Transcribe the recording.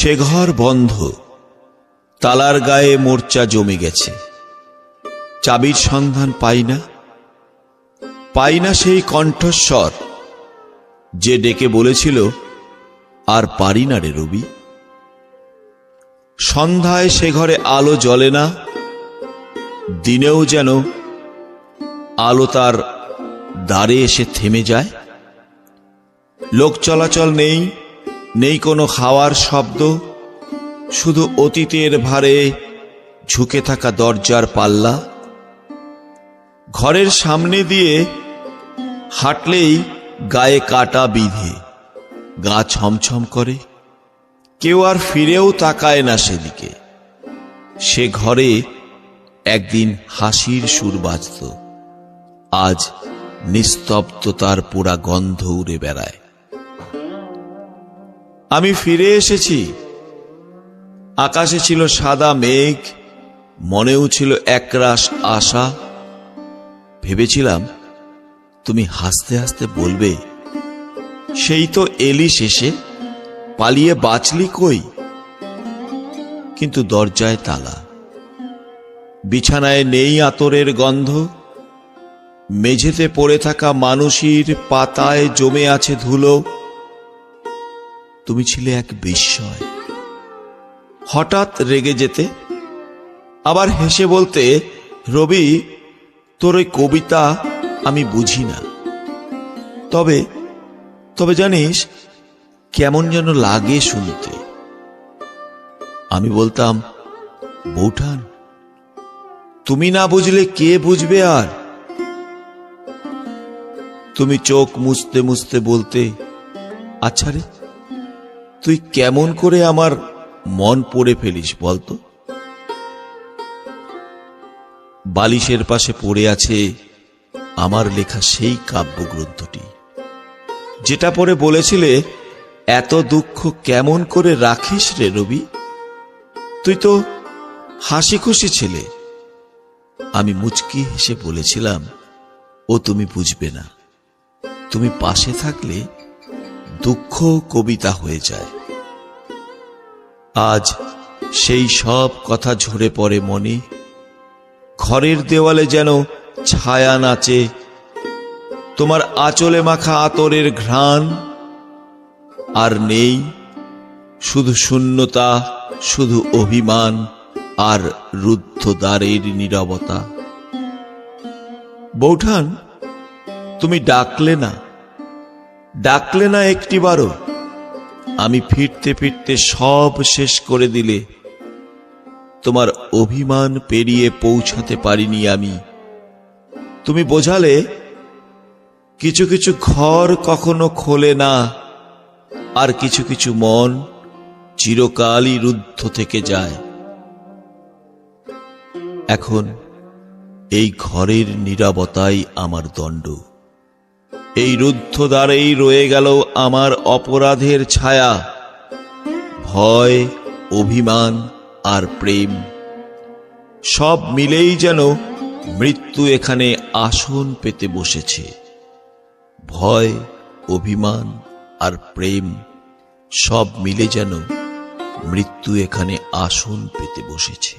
সে ঘর বন্ধ। তালার গায়ে মোর্চা জমে গেছে। চাবির সন্ধান পাই না। পাই না সেই কণ্ঠস্বর যে ডেকে বলেছিল, আর পারি না রে রবি। সন্ধ্যায় সে ঘরে আলো জ্বলে না। দিনেও যেন আলো তার দ্বারে এসে থেমে যায়। লোক চলাচল নেই। নেই কোনো খাওয়ার শব্দ, শুধু অতীতের ভারে ঝুঁকে থাকা দরজার পাল্লা। ঘরের সামনে দিয়ে হাঁটলেই গায়ে কাটা বিধে, গা ছমছম করে। কেউ আর ফিরেও তাকায় না সেদিকে। সে ঘরে একদিন হাসির সুর বাজত আজ নিস্তব্ধতার পোড়া গন্ধ উড়ে বেড়ায়। আমি ফিরে এসেছি। আকাশে ছিল সাদা মেঘ, মনেও ছিল একরাশ আশা। ভেবেছিলাম, তুমি হাসতে হাসতে বলবে, সেই তো এলি শেষে, পালিয়ে বাঁচলি কই? কিন্তু দরজায় তালা। বিছানায় নেই আতরের গন্ধ। মেঝেতে পড়ে থাকা মানুষের পাতায় জমে আছে ধুলো। তুমি ছিলে এক বিস্ময়। হঠাৎ রেগে যেতে, আবার হেসে বলতে, রবি, তোর ওই কবিতা আমি বুঝি না। তবে তবে জানিস, কেমন যেন লাগে শুনতে। আমি বলতাম, বৌঠান, তুমি না বুঝলে কে বুঝবে আর? তুমি চোখ মুছতে মুছতে বলতে আচ্ছা রে তুই কেমন করে আমার মন পড়ে ফেলিস বলতো? বালিশের পাশে পড়ে আছে আমার লেখা সেই কাব্যগ্রন্থটি। যেটা পরে বলেছিলে, এত দুঃখ কেমন করে রাখিস রে রবি? তুই তো হাসি খুশি ছিলে। আমি মুচকি হেসে বলেছিলাম, ও তুমি বুঝবে না। তুমি পাশে থাকলে দুঃখ কবিতা হয়ে যায়। আজ সেই সব কথা ঝরে পড়ে মনে। ঘরের দেওয়ালে যেন ছায়া নাচে। তোমার আঁচলে মাখা আতরের ঘ্রাণ। আর নেই শুধু শূন্যতা, শুধু অভিমান আর রুদ্ধ দ্বারের নীরবতা। বৌঠান, তুমি ডাকলে না। ডাকলে না একটিবারও। আমি ফিরতে ফিরতে সব শেষ করে দিলে। তোমার অভিমান পেরিয়ে পৌঁছাতে পারিনি আমি। তুমি বোঝালে, কিছু কিছু ঘর কখনো খোলে না, আর কিছু কিছু মন চিরকালই রুদ্ধ থেকে যায়। এখন এই ঘরের নিরাপত্তাই আমার দণ্ড। এই রুদ্ধ দ্বারেই রয়ে গেল আমার অপরাধের ছায়া। ভয়, অভিমান আর প্রেম। সব মিলেই যেন মৃত্যু এখানে আসন পেতে বসেছে। ভয়, অভিমান আর প্রেম সব মিলে যেন মৃত্যু এখানে আসন পেতে বসেছে।